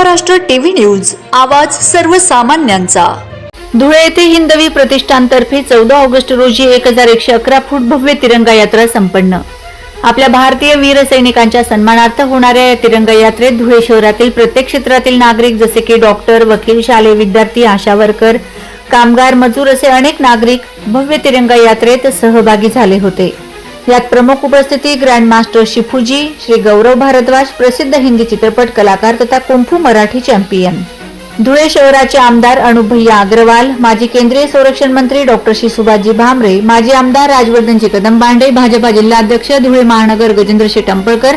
Maharashtra TV news आवाज सर्वसामान्यांचा. धुळे येथे हिंदवी प्रतिष्ठानतर्फे चौदा ऑगस्ट रोजी एक हजार एकशे अकरा फूट भव्य तिरंगा यात्रा संपन्न. आपल्या भारतीय वीर सैनिकांच्या सन्मानार्थ होणाऱ्या या तिरंगा यात्रेत धुळे शहरातील प्रत्येक क्षेत्रातील नागरिक जसे की डॉक्टर वकील शालेय विद्यार्थी आशा वर्कर कामगार मजूर असे अनेक नागरिक भव्य तिरंगा यात्रेत सहभागी झाले होते. यात प्रमुख उपस्थिती ग्रँड मास्टर शिफूजी श्री गौरव भारद्वाज प्रसिद्ध हिंदी चित्रपट कलाकार तथा कुंफू मराठी चॅम्पियन. धुळे शहराचे आमदार अनुभय्या अग्रवाल माजी केंद्रीय संरक्षण मंत्री डॉक्टर श्री सुभाजी भामरे माजी आमदार राजवर्धनजी कदम बांडे भाजपा जिल्हाध्यक्ष धुळे महानगर गजेंद्र शेठ टंपळकर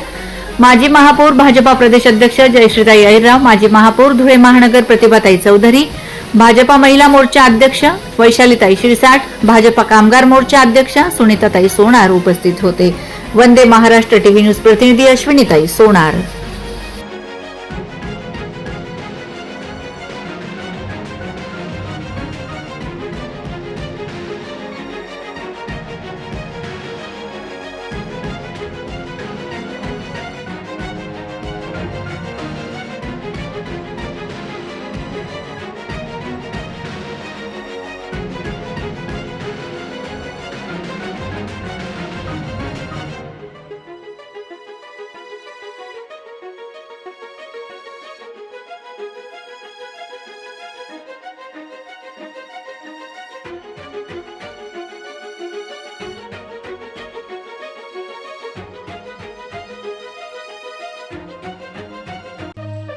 माजी महापौर भाजपा प्रदेश अध्यक्ष जयश्रीताई अहिरराव माजी महापौर धुळे महानगर प्रतिभाताई चौधरी भाजपा महिला मोर्चा अध्यक्ष वैशालीताई शिरसाट भाजपा कामगार मोर्चा अध्यक्ष सुनीताताई सोनार उपस्थित होते. वंदे महाराष्ट्र टीव्ही न्यूज प्रतिनिधी अश्विनीताई सोनार.